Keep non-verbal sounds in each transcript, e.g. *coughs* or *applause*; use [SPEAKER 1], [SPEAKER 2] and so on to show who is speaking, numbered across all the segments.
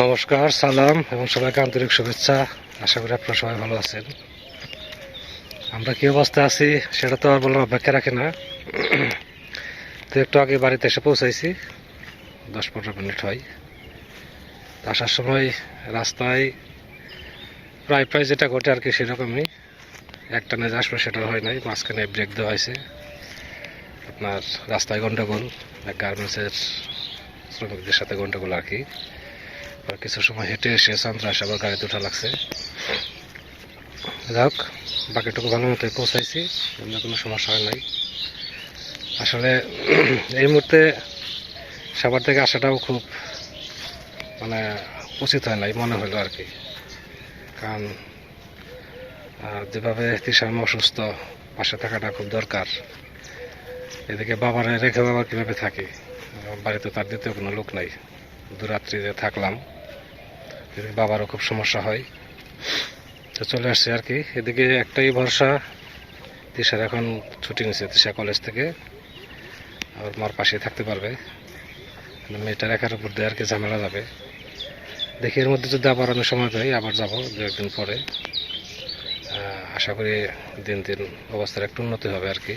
[SPEAKER 1] নমস্কার সালাম এবং সবাইকে আন্তরিক শুভেচ্ছা। আশা করি আপনারা সবাই ভালো আছেন। আমরা কি অবস্থায় আছি সেটা তো আর বললাম অপেক্ষা রাখে না। তো একটু আগে বাড়িতে এসে পৌঁছাইছি। দশ পনেরো মিনিট হয়। আসার সময় রাস্তায় প্রায় প্রায় যেটা ঘটে আর কি সেরকমই। একটা না আসবে সেটা হয় নাই, মাঝখানে ব্রেক দেওয়া হয়েছে। আপনার রাস্তায় গন্ডগোল গার্মেন্টসের শ্রমিকদের সাথে গন্ডগোল আর কি। কিছু সময় হেঁটে এসে সন্ত্রাস আবার গাড়িতে ওঠা লাগছে। যাক, বাকিটুকু ভালো মতোই পৌঁছাইছি অন্য কোনো সমস্যা হয় নাই। আসলে *clears throat* এই মুহূর্তে সবার থেকে আসাটাও খুব মানে উচিত হয় নাই, মনে হলো আর কি। কারণ যেভাবে তিসাম অসুস্থ, পাশে থাকাটা খুব দরকার। এদিকে বাবারে রেখে বাবা কীভাবে থাকি? বাড়িতে তার দ্বিতীয় কোনো লোক নাই। দুরাত্রিতে থাকলাম। বাবারও খুব সমস্যা হয়। তো চলে আসছে আর কি। এদিকে একটাই ভরসা, তিশার এখন ছুটি নিছে, তিশা কলেজ থেকে। আর মার পাশে থাকতে পারবে। মেয়েটার একার উপর দিয়ে আর কি ঝামেলা যাবে। দেখি এর মধ্যে যদি আবার আমি সময় পাই, আবার যাব দু একদিন পরে। আশা করি দিন দিন অবস্থার একটু উন্নতি হবে আর কি।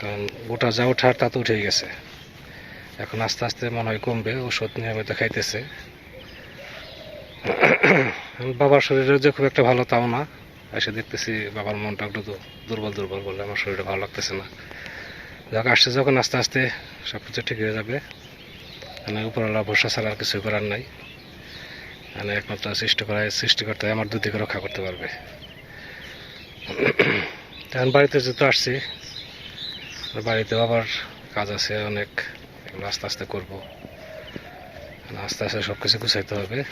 [SPEAKER 1] কারণ গোটা যা ওঠার তা তো উঠেই গেছে। এখন আস্তে আস্তে মনে হয় কমবে ওষুধ নিয়মিত খাইতেছে। *coughs* বাবার শরীরে যে খুব একটা ভালো তাও না। এসে দেখতেছি বাবার মনটা একটু দুর্বল দুর্বল বলে আমার শরীরটা ভালো লাগতেছে না। যাক, আসছে যখন, আস্তে আস্তে সব কিছু ঠিক হয়ে যাবে। মানে উপরওয়ালা ভরসা ছাড়া আর কিছু করার নাই। মানে একমাত্র সৃষ্টি করা সৃষ্টিকর্তা আমার দুদিকে রক্ষা করতে পারবে। *coughs* এখন বাড়িতে যেহেতু আসছি বাড়িতেও আবার কাজ আছে, অনেক। এগুলো আস্তে আস্তে করব। আস্তে আস্তে সব কিছু গুছাইতে হবে।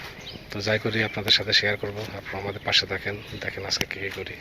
[SPEAKER 1] তো যাই করি, আপনাদের সাথে শেয়ার করব। আপনারা আমাদের পাশে থাকেন। দেখেন আজকে কী কী করি।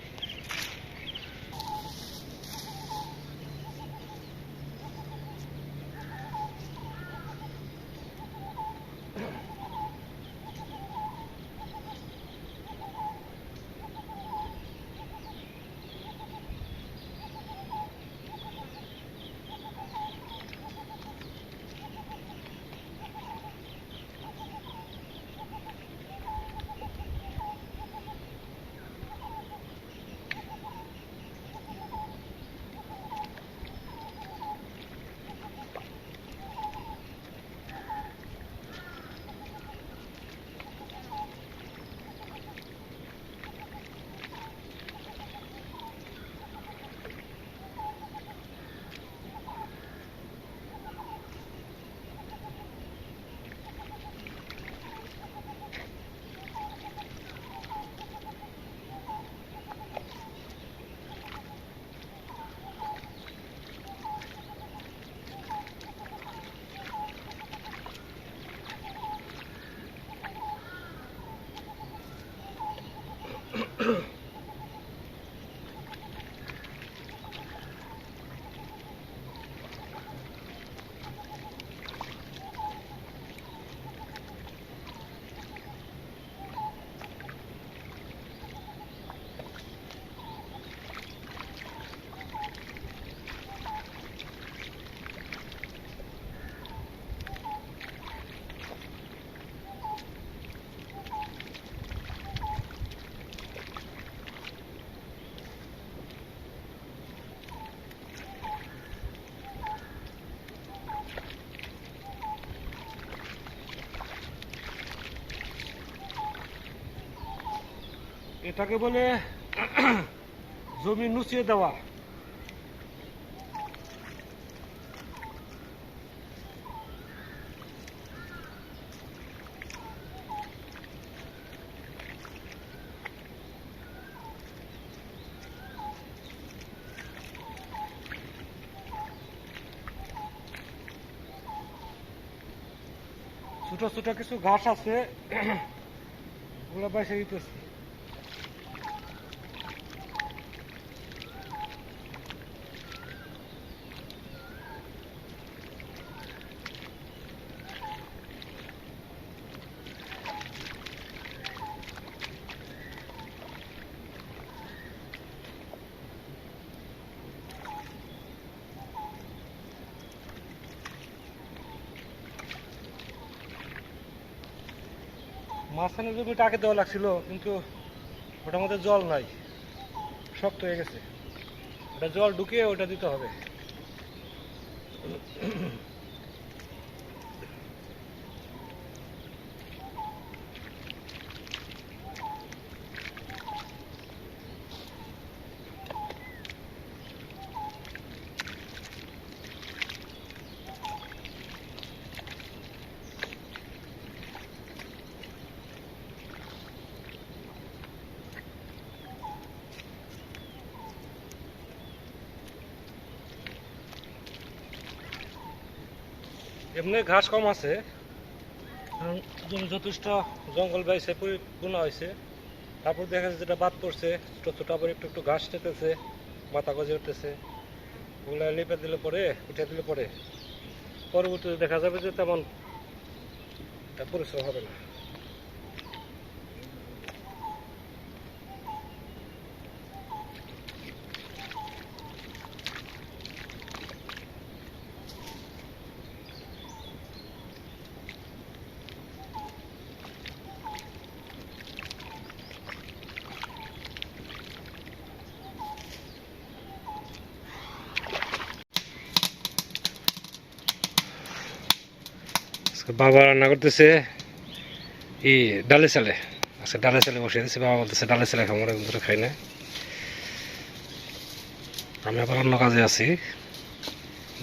[SPEAKER 2] এটাকে বলে জমি নুচিয়ে দেওয়া। ছোট ছোট কিছু ঘাস আছে ওগুলো বাইসে দিতেছি
[SPEAKER 1] মাঝখানে জমিটা আগে দেওয়া লাগছিল, কিন্তু ওটার মধ্যে জল নাই, শক্ত হয়ে গেছে। ওটা জল ঢুকিয়ে ওটা দিতে হবে। এমনি ঘাস কম আছে। যথেষ্ট জঙ্গল বাইছে পরিপূর্ণ হয়েছে তারপর দেখা যাচ্ছে যেটা বাদ পড়ছে, ছোট ছোট আবার একটু একটু ঘাস টেতেছে মাথা গজে উঠতেছে। ওগুলা লেপে দিলে পরে উঠে দিলে পরে। পরবর্তীতে দেখা যাবে যে তেমন পরিশ্রম হবে না।
[SPEAKER 3] বাবা রান্না করতেছে। ই ডালে চালে। আচ্ছা ডালে চালে বসিয়ে দিচ্ছে বাবা বলতেছে ডালে চালে খাব, অনেক ধরে খাই না। আমি আবার অন্য কাজে আছি।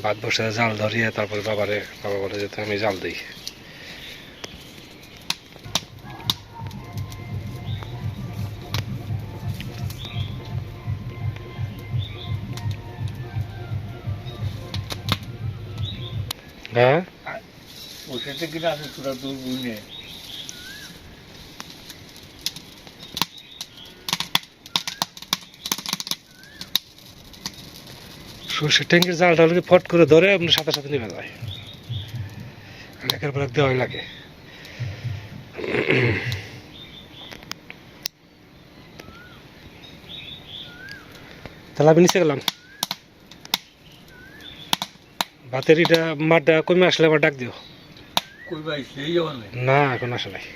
[SPEAKER 3] ভাত বসে জাল ধরিয়ে তারপরে বাবারে, বাবা বলে যেতে আমি জাল দিই। হ্যাঁ?
[SPEAKER 4] বসেছে কিনা আছে তোরা বুঝে
[SPEAKER 3] সর্ষের ট্যাঙ্কের জালটা হলে ফট করে ধরে আপনার সাথে সাথে নেমে যায় একের পর দেওয়াই লাগে। তাহলে আমি নিচে গেলাম। ভাতের এটা মাঠটা কমে আসলে আবার ডাক দিও।
[SPEAKER 4] কই ভাই সেই
[SPEAKER 3] না এখন আসে নাই।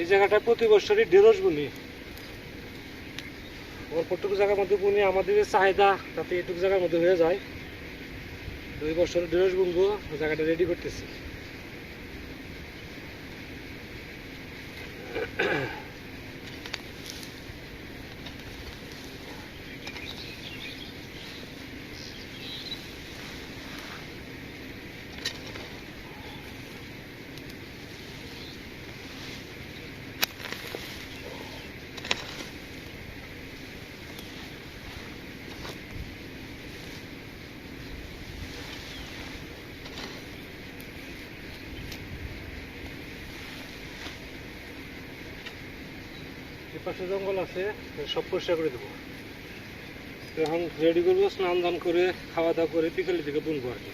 [SPEAKER 1] এই জায়গাটা প্রতি বছরই ঢেঁড়স বুনি। অল্পটুকু জায়গার মধ্যে বুনি আমাদের চাহিদা, তাতে এটুকু জায়গার মধ্যে হয়ে যায়। দুই বছর বুনবো জায়গাটা রেডি করতেছি। পাশে জঙ্গল আছে, সব পরিষ্কার করে দেবো। এখন রেডি করব, স্নান দান করে, খাওয়া দাওয়া করে বিকেলের দিকে বুনবো আর কি।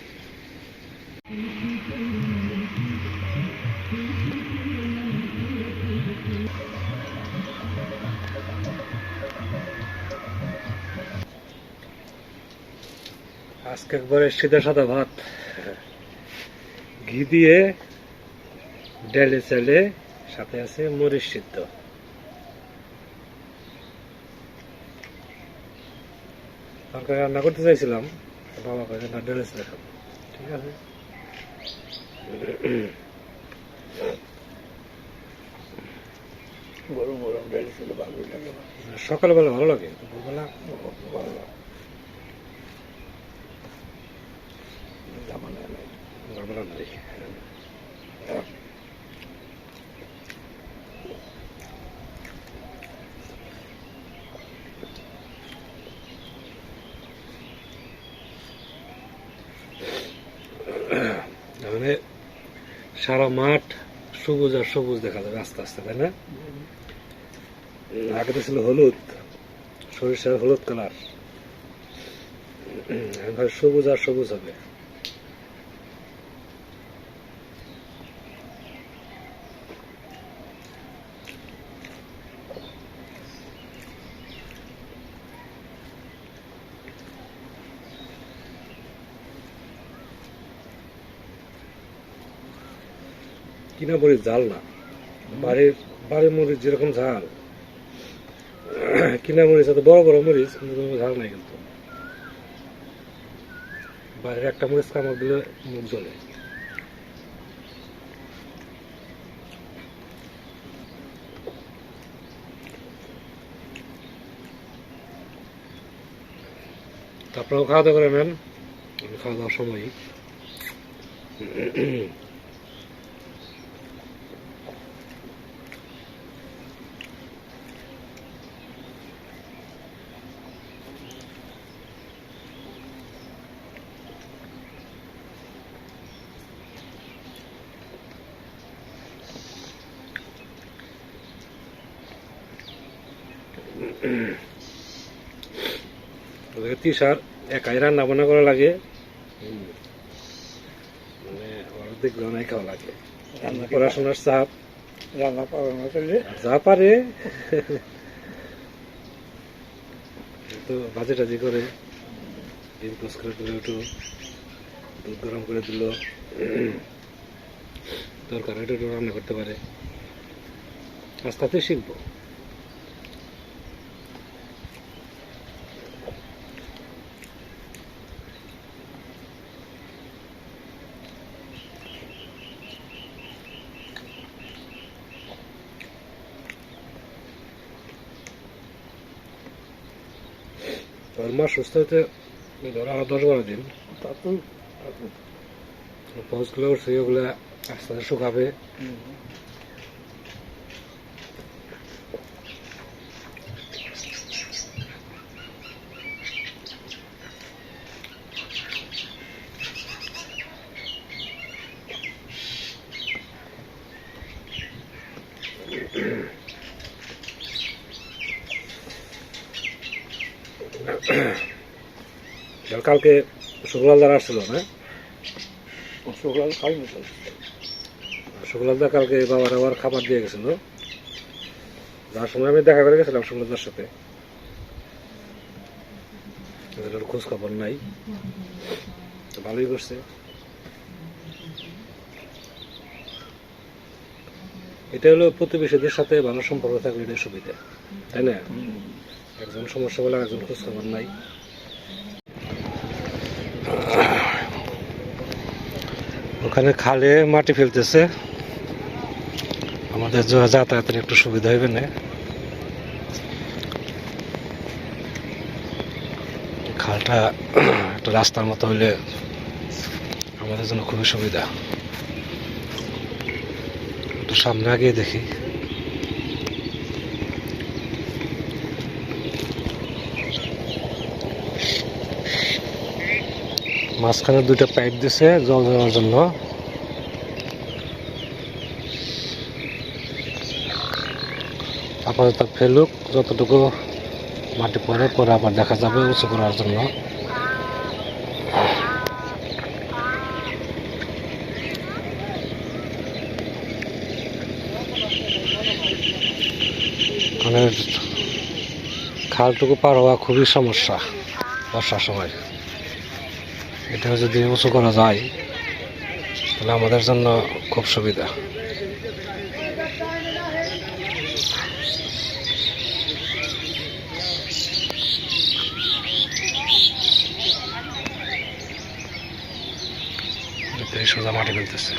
[SPEAKER 1] আজকে একবারে সিধা সাদা ভাত। ঘি দিয়ে, ডেলে চালে, সাথে আছে মরিচ সিদ্ধ। তরকারি রান্না করতে চাইছিলাম বাবা কাছে না ঠিক আছে?
[SPEAKER 4] গরম গরম ডাল ছিল ভালো লাগে
[SPEAKER 3] সকালবেলা ভালো লাগে? দুপুরবেলা?
[SPEAKER 4] ভালো লাগে নাই
[SPEAKER 3] নাই মানে সারা মাঠ সবুজ আর সবুজ দেখা যাবে আস্তে আস্তে তাই না? আগে তো ছিল হলুদ, সরিষার হলুদ কালার
[SPEAKER 1] সবুজ আর সবুজ হবে। কিনা মরিচ ঝাল না। বাড়ির বাড়ির মরিচ যেরকম ঝাল। কিনা মরিচ এত বড় বড় মরিচ ঝাল নাই কিন্তু। বাইরের একটা মরিচ কামড় দিলে মুখ জ্বলে। তারপরেও খাওয়া দাওয়া করে নেন। খাওয়া দাওয়ার সময়ই। ওদেরকে তিসার একাই রান্না বান্না করা লাগে। মানে অর্ধেক রান্নাই খাওয়া লাগে।
[SPEAKER 4] রান্না
[SPEAKER 1] পড়াশোনার চাপ।
[SPEAKER 4] রান্না না তাহলে
[SPEAKER 1] যা। পারে। তো বাজে টাজি করে ডিম পোস্ট করে দিল একটু দুধ গরম করে দিল। তরকারি একটু রান্না করতে পারে। আস্তে শিখব। তোর মা সুস্থ হতে ধরো আরও দশ বারো দিন
[SPEAKER 4] তারপর
[SPEAKER 1] পৌঁছগুলো উঠছে আস্তে আস্তে শুকাবে কালকে শুক্লালদার আসছিল না
[SPEAKER 4] সকাল খাই না
[SPEAKER 1] শুক্লালদা কালকে বাবার আবার খাবার দিয়ে গেছিল যার সময় আমি দেখা করে গেছিলাম শুক্লালদার সাথে খোঁজ খবর নাই ভালোই করছে এটা হলো প্রতিবেশীদের সাথে ভালো সম্পর্ক থাকলে এটাই সুবিধা তাই না একজন সমস্যা বলে একজন খোঁজ খবর নাই। ওখানে খালে মাটি ফেলতেছে। আমাদের যাতায়াতের একটু সুবিধা হবে না। খালটা একটা রাস্তার মতো হইলে আমাদের জন্য খুবই সুবিধা। একটু সামনে আগে দেখি। মাঝখানে দুইটা পাইপ দিছে জল দেওয়ার জন্য। আপাতত ফেলুক, যতটুকু মাটি পরে পরে আবার দেখা যাবে উঁচু করার জন্য। মানে খালটুকু পার হওয়া খুবই সমস্যা বর্ষার সময়। এটা যদি উঁচু করা যায় তাহলে আমাদের জন্য খুব সুবিধা। সোজা মাটি ফেলতেছে।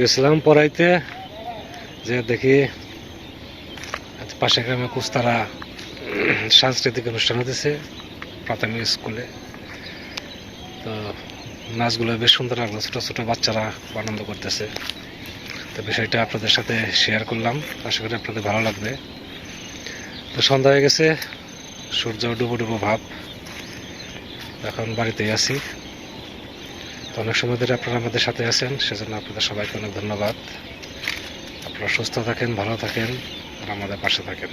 [SPEAKER 1] গেছিলাম পড়াইতে, যে দেখি পাশে গ্রামে কুস্তারা সাংস্কৃতিক অনুষ্ঠান হতেছে, প্রাথমিক স্কুলে। তো নাচগুলো বেশ সুন্দর লাগল, ছোট ছোট বাচ্চারা আনন্দ করতেছে। তো বিষয়টা আপনাদের সাথে শেয়ার করলাম, আশা করি আপনাদের ভালো লাগবে। তো সন্ধ্যা হয়ে গেছে, সূর্য ডুবো ডুবো ভাব। এখন বাড়িতেই আছি। অনেক সময় ধরে আপনারা আমাদের সাথে আছেন, সেজন্য আপনাদের সবাইকে অনেক ধন্যবাদ। আপনারা সুস্থ থাকেন, ভালো থাকেন, আর আমাদের পাশে থাকেন।